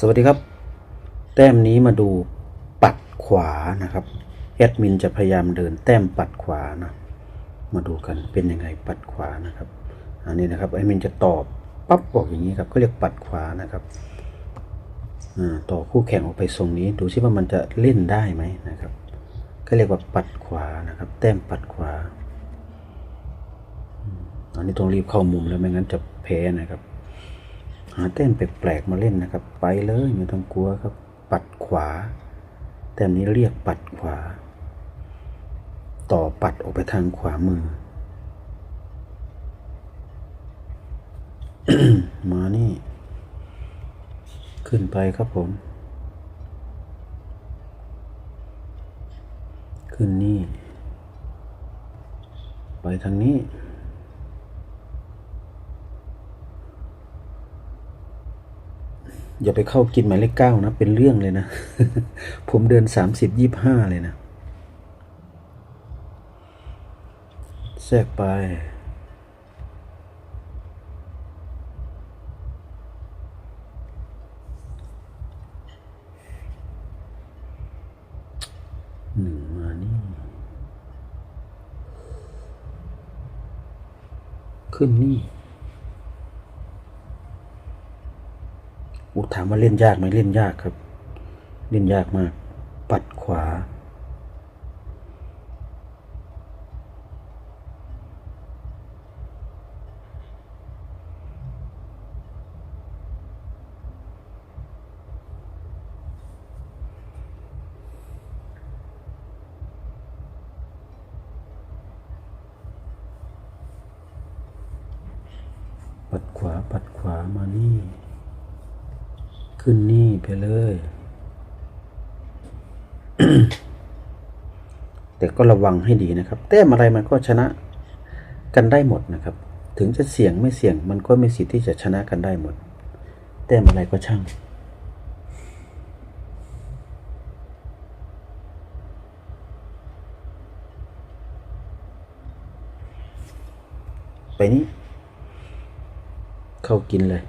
สวัสดีครับ แต้มนี้มาดูปัดขวานะครับแอดมินจะพยายามเดินแต้มปัดขวานะมาดูกันเป็นยังไงปัดขวานะครับอันนี้นะครับแอดมินจะตอบปั๊บบอกอย่างนี้ครับก็เรียกปัดขวานะครับอ่าต่อคู่แข่งออกไปทรงนี้ ดูซิว่ามันจะเล่นได้ไหมนะครับ ก็เรียกว่าปัดขวานะครับ แต้มปัดขวาอันนี้ต้องรีบเข้ามุมแล้วไม่งั้นจะแพ้นะครับาแต้มแปลกๆมาเล่นนะครับ ไปเลยไม่ต้องกลัวครับ ปัดขวา แต้มนี้เรียกปัดขวา ต่อปัดออกไปทางขวามือ มานี่ ขึ้นไปครับผม ขึ้นนี่ ไปทางนี้ อย่าไปเข้ากินหมายเลขเก้านะ เป็นเรื่องเลยนะ ผมเดินสามสิบยี่ห้าเลยนะ แทรกไป หนึ่งมานี่ ขึ้นนี่ อุถาม ว่าเล่นยากไหมเล่นยากครับ เล่นยากมาก ปัดขวา ปัดขวา ปัดขวามานี่ ขึ้นนี่ไปเลย แต่ก็ระวังให้ดีนะครับ แต้มอะไรมันก็ชนะกันได้หมดนะครับ ถึงจะเสี่ยงไม่เสี่ยง มันก็มีสิทธิ์ที่จะชนะกันได้หมด แต้มอะไรก็ช่างไปนี้ เข้ากินเลย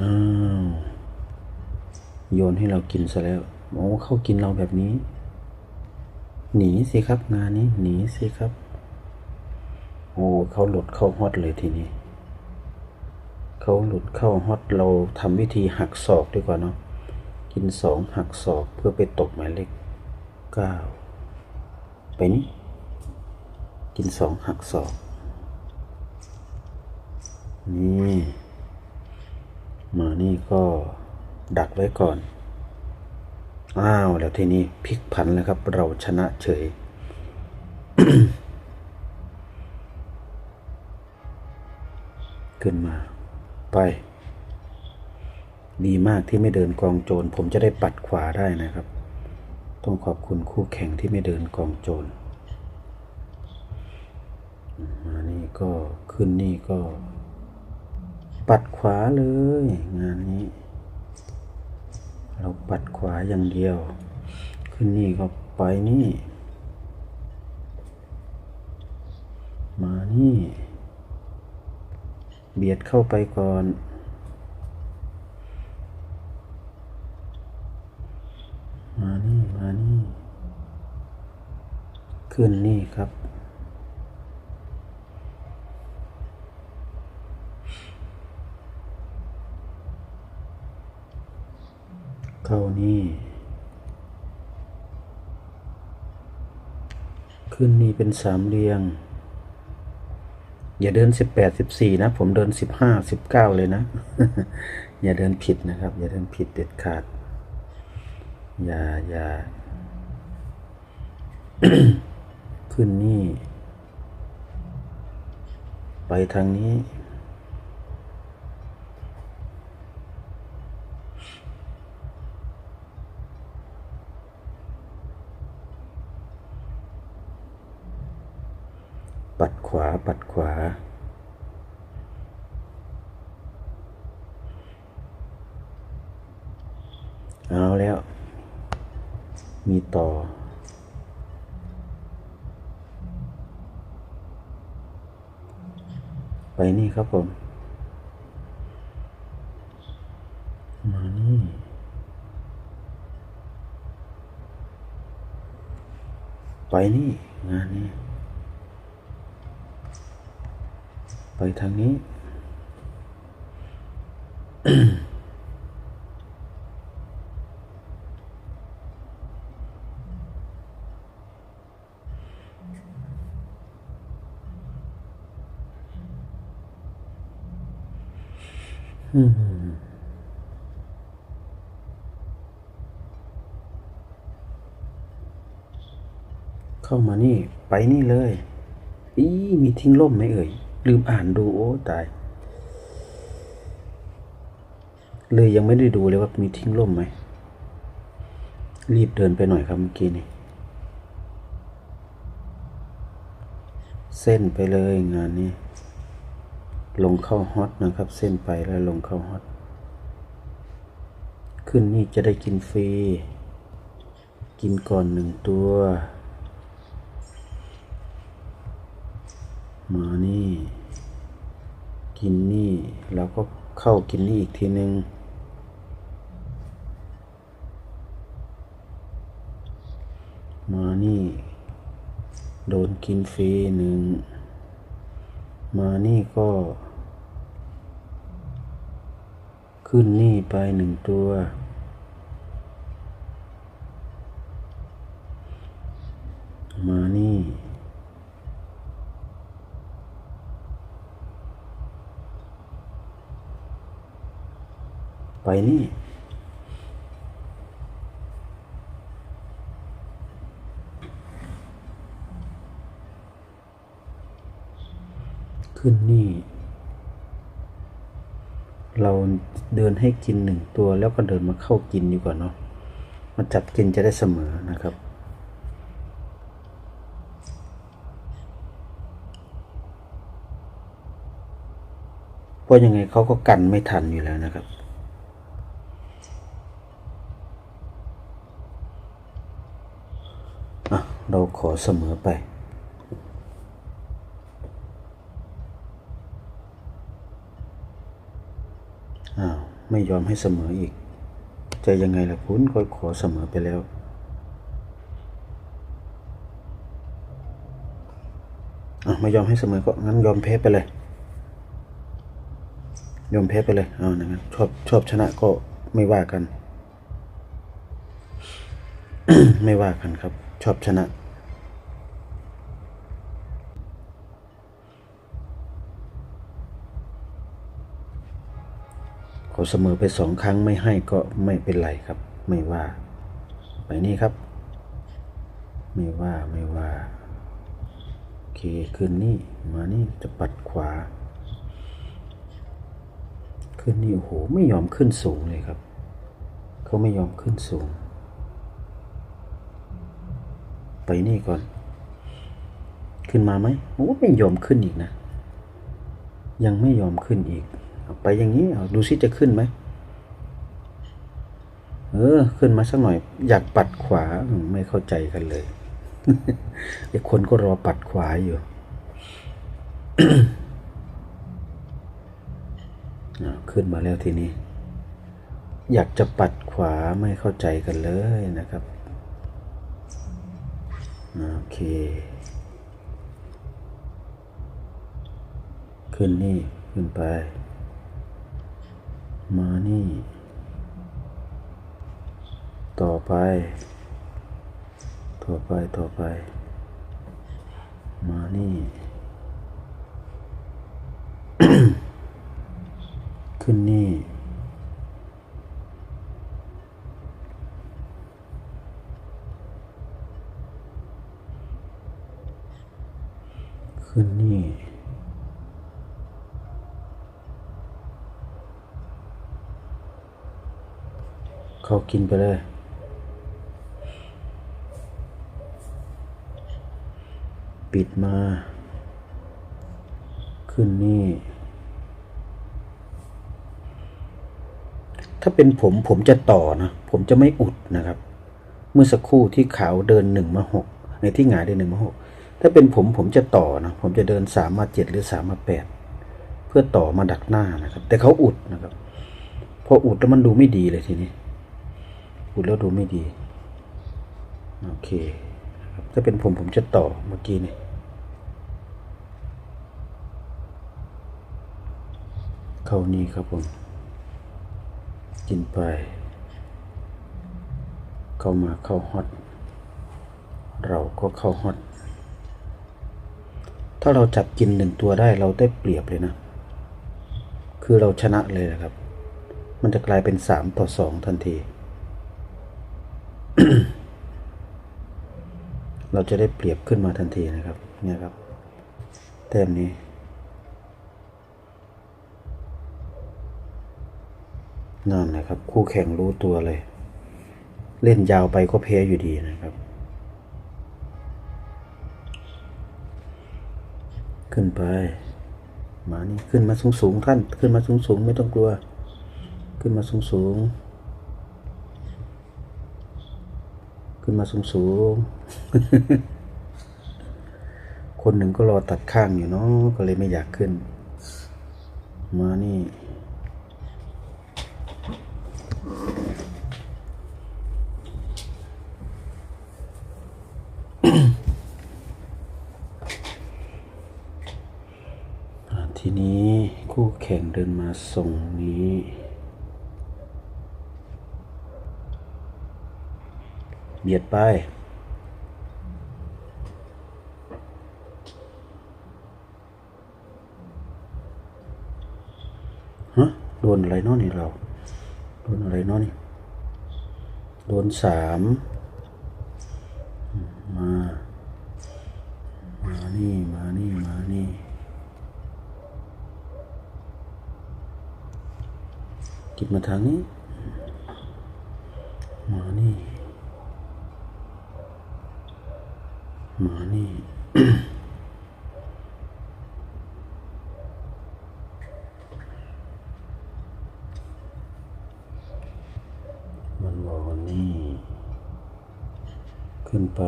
อ้าวโยนให้เรากินซะแล้วโอ้เข้ากินเราแบบนี้ หนีสิครับงานนี้ หนีสิครับ โอ้เขาหลุดเข้าฮอตเลยทีนี้เขาหลุดเข้าฮอตเราทำวิธีหักศอกดีกว่าเนาะกินสองหักศอกเพื่อไปตกหมายเลขเก้าไปนี่กินสองหักศอกนี่ มานี่ก็ดักไว้ก่อน อ้าวแล้วทีนี้พลิกผันแล้วครับ เราชนะเฉย ขึ้นมา ไป ดีมากที่ไม่เดินกองโจร ผมจะได้ปัดขวาได้นะครับ ต้องขอบคุณคู่แข่งที่ไม่เดินกองโจร มานี่ก็ขึ้นนี่ก็ ปัดขวาเลย งานนี้ เราปัดขวาอย่างเดียว ขึ้นนี่ก็ไปนี่ มานี่ เบียดเข้าไปก่อน มานี่ มานี่ ขึ้นนี่ครับ เข้านี่ ขึ้นนี่เป็นสามเหลี่ยง อย่าเดินสิบแปดสิบสี่นะ ผมเดินสิบห้าสิบเก้าเลยนะ อย่าเดินผิดนะครับ อย่าเดินผิดเด็ดขาด อย่าอย่าขึ้นนี่ ไปทางนี้ ปัดขวา ปัดขวา เอาแล้ว มีต่อ ไปนี่ครับผม มานี่ไปนี่ งานนี้ ทางนี้เข้ามานี่ ไปนี่เลย อีมีทิ้งล่มไหมเอ่ย ลืมอ่านดูโอ้ตาย เลยยังไม่ได้ดูเลยว่ามีทิ้งล่มไหม รีบเดินไปหน่อยครับเมื่อกี้นี่ เส้นไปเลยงานนี้ ลงเข้าฮอตนะครับ เส้นไปแล้วลงเข้าฮอต ขึ้นนี่จะได้กินฟรี กินก่อนหนึ่งตัวมานี่ กินนี่แล้วก็เข้ากินนี่อีกทีหนึ่งมานี่ โดนกินฟรีหนึ่ง มานี่ก็ ขึ้นนี่ไปหนึ่งตัว มานี่ ไปนี่ขึ้นนี่ เราเดินให้กินหนึ่งตัวแล้วก็เดินมาเข้ากินดีกว่าเนาะมาจับกินจะได้เสมอนะครับ เพราะยังไงเขาก็กันไม่ทันอยู่แล้วนะครับ อะ เราข อเสมอไป อ้าว ไม่ยอมให้เสมออีก จะยังไงล่ะคุณก็ขอเสมอไปแล้ว อะไม่ยอมให้เสมอก็งั้นยอมแพ้ไปเลย ยอมแพ้ไปเลยเอานะงั้นชอบชอบชนะก็ไม่ว่ากัน ไม่ว่ากันครับ ชอบชนะ ขอเสมอไปสองครั้งไม่ให้ก็ไม่เป็นไรครับ ไม่ว่าไปนี่ครับ ไม่ว่าไม่ว่าโอเคคืนนี้มานี่จะปัดขวา ขึ้นนี่โอ้โหไม่ยอมขึ้นสูงเลยครับ เขาไม่ยอมขึ้นสูง ไปนี่ก่อน ขึ้นมาไหมโอ้ไม่ยอมขึ้นอีกนะ ยังไม่ยอมขึ้นอีก ไปอย่างนี้ดูซิจะขึ้นไหมเออ ขึ้นมาสักหน่อย อยากปัดขวาไม่เข้าใจกันเลยเด็กคนก็รอปัดขวาอยู่ขึ้นมาแล้วทีนี้ อยากจะปัดขวาไม่เข้าใจกันเลยนะครับโอเค ขึ้นนี่ ขึ้นไป มานี่ ต่อไป ต่อไปต่อไป มานี่ ขึ้นนี่ขึ้นนี่ เขา กินไปเลย ปิดมา ขึ้นนี่ ถ้าเป็นผมผมจะต่อนะ ผมจะไม่อุดนะครับ เมื่อสักครู่ที่ขาวเดินหนึ่งมาหกในที่หงายเดินหนึ่งมาหกถ้าเป็นผมผมจะต่อนะผมจะเดินสามมาเจ็ดหรือสามมาแปดเพื่อต่อมาดักหน้านะครับ แต่เขาอุดนะครับ พออุดแล้วมันดูไม่ดีเลยทีนี้ อุดแล้วดูไม่ดี โอเคครับถ้าเป็นผมผมจะต่อเมื่อกี้นี่เข้านี่ครับผม กินไป เข้ามาเข้าฮอต เราก็เข้าฮอต ถ้าเราจับกินหนึ่งตัวได้เราได้เปรียบเลยนะ คือเราชนะเลยนะครับ มันจะกลายเป็นสามต่อสองทันที เราจะได้เปรียบขึ้นมาทันทีนะครับ เนี่ยครับ แต้มนี้ นั่นแหละครับ คู่แข่งรู้ตัวเลย เล่นยาวไปก็แพ้อยู่ดีนะครับ ขึ้นไป มานี่ขึ้นมาสูงสูงๆท่าน ขึ้นมาสูงสูงๆไม่ต้องกลัว ขึ้นมาสูงสูงๆ ขึ้นมาสูงสูงๆคนหนึ่งก็รอตัดข้างอยู่เนาะก็เลยไม่อยากขึ้น มานี่ ทีนี้คู่แข่งเดินมาส่งนี้ เบียดไป ฮะ โดนอะไรเนาะนี่เรา โดนอะไรเนาะนี่ โดนสาม มา มานี่ มานี่ มานี่กินมาทางนี้ มานี่ มานี่มันบอกว่านี่ขึ้นไป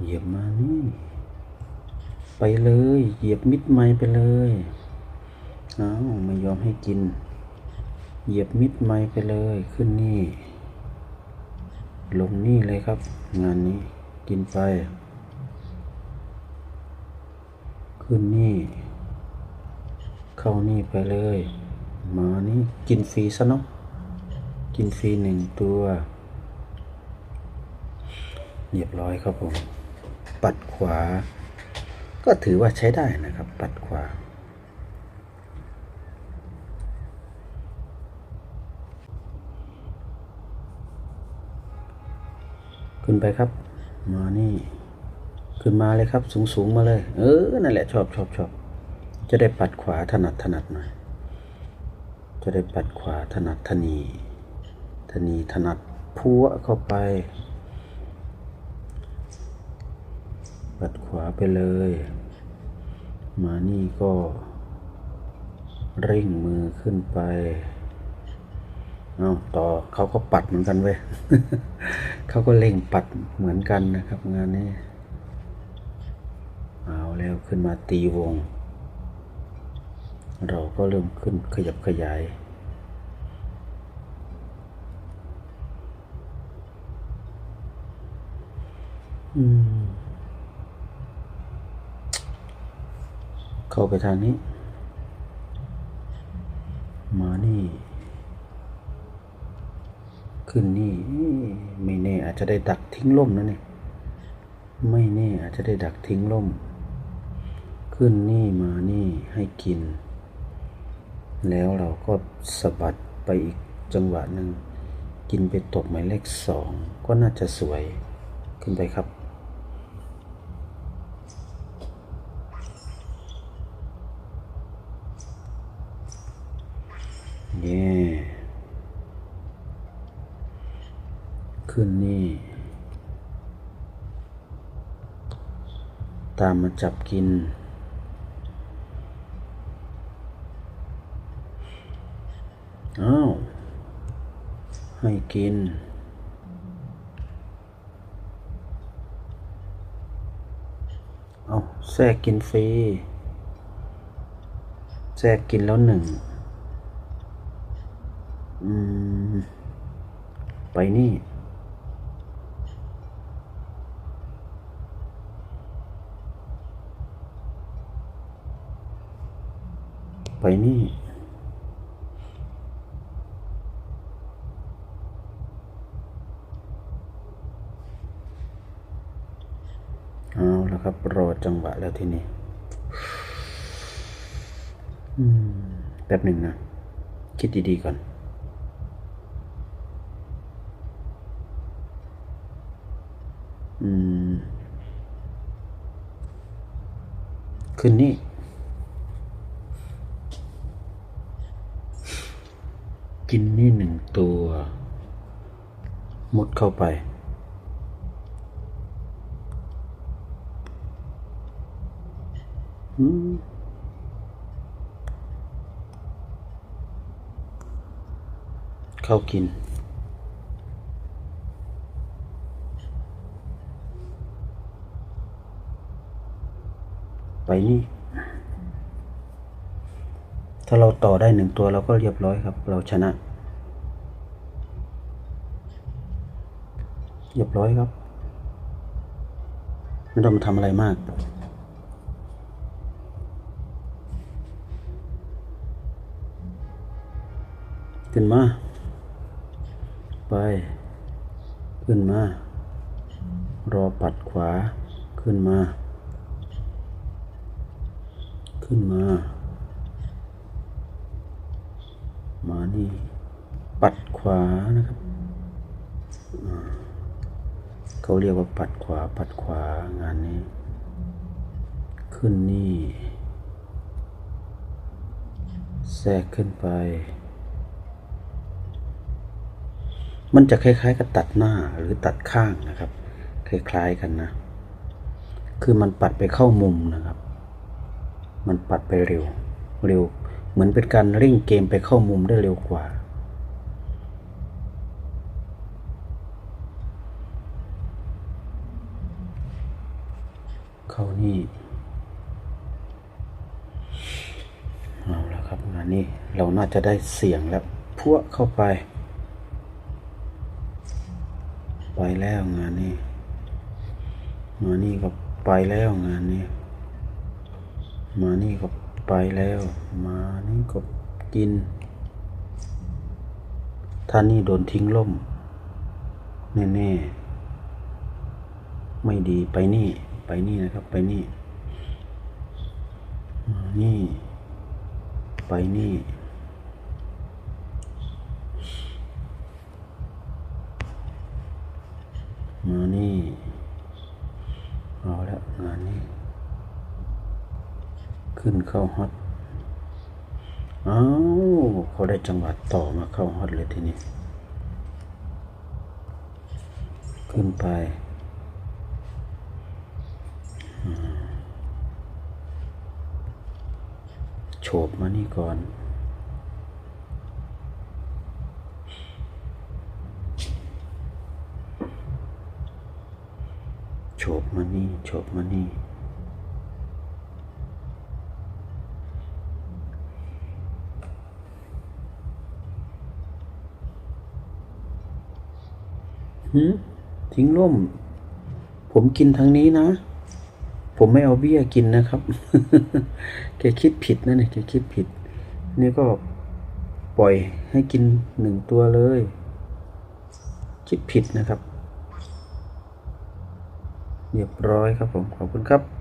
เหยียบมานี่ ไปเลย เหยียบมิดไม้ไปเลยอ้าวไม่ยอมให้กิน เหยียบมิดไม้ไปเลยขึ้นนี่ ลงนี่เลยครับ งานนี้กินไป ขึ้นนี่ เข้านี่ไปเลย มานี่กินฟรีซะเนาะกินฟรีหนึ่งตัว เรียบร้อยครับผม ปัดขวา ก็ถือว่าใช้ได้นะครับ ปัดขวา ขึ้นไปครับ มานี่ ขึ้นมาเลยครับ สูงสูงๆมาเลย เออ นั่นแหละชอบชอบชอบ จะได้ปัดขวาถนัดถนัดหน่อย จะได้ปัดขวาถนัดทนีทนีถนัดพัวเข้าไป ปัดขวาไปเลย มานี่ก็เร่งมือขึ้นไป เอาต่อเขาก็ปัดเหมือนกันเว้ยเขาก็เร่งปัดเหมือนกันนะครับ งานนี้ เอาแล้วขึ้นมาตีวง เราก็เริ่มขึ้นขยับขยายอืมเข้าไปทางนี้ มานี่ ขึ้นนี่ ไม่แน่อาจจะได้ดักทิ้งล่มนะเนี่ย ไม่แน่อาจจะได้ดักทิ้งล่ม ขึ้นนี่มานี่ให้กิน แล้วเราก็สะบัดไปอีกจังหวะหนึ่งกินไปตกหมายเลขสองก็น่าจะสวยขึ้นไปครับ เย่ ขึ้นนี่ ตามมาจับกิน อ้าว ให้กิน เอาแทรกกินฟรี แทรกกินแล้วหนึ่ง อืมไปนี่ ไปนี่เอาแล้วครับรอจังหวะแล้วทีนี้แป๊บหนึ่งนะ คิดดี ๆ ก่อน อืมขึ้นนี่ กินนี่หนึ่งตัว มุดเข้าไป เข้ากิน ไปนี่ ถ้าเราต่อได้หนึ่งตัวเราก็เรียบร้อยครับ เราชนะ เรียบร้อยครับ ไม่ต้องมาทำอะไรมากขึ้นมา ไป ขึ้นมา รอปัดขวา ขึ้นมา ขึ้นมา มา นี่ ปัดขวานะครับเขาเรียกว่าปัดขวาปัดขวางานนี้ ขึ้นนี่แทรกขึ้นไป มันจะคล้าย ๆ กับตัดหน้าหรือตัดข้างนะครับ คล้ายๆกันนะ คือมันปัดไปเข้ามุมนะครับ มันปัดไปเร็ว เร็ว เหมือนเป็นการเร่งเกมไปเข้ามุมได้เร็วกว่า เข้านี่เอาแล้วครับงานนี้เราน่าจะได้เสียงแล้วพวกเข้าไป ไปแล้วงานนี้มานี่ก็ไปแล้วงานนี้มานี่ก็ ไปแล้วมานี่ก็กินท่านี่โดนทิ้งล่ม แน่ๆ ไม่ดีไปนี่ ไปนี่นะครับ ไปนี่มานี่ ไปนี่ มานี่ เอาแล้วงานนี้ ขึ้น เข้าฮอตอ้าวเขาได้จังหวัดต่อมาเข้าฮอตเลยทีนี้ ขึ้นไปโฉบมานี่ก่อน โฉบมานี่ โฉบมานี่ หืมทิ้งร่ม ผมกินทางนี้นะ ผมไม่เอาเบี้ยกินนะครับ แกคิดผิดนะเนี่ยแกคิดผิด นี่ก็ปล่อยให้กินหนึ่งตัวเลย คิดผิดนะครับเรียบร้อยครับผม ขอบคุณครับ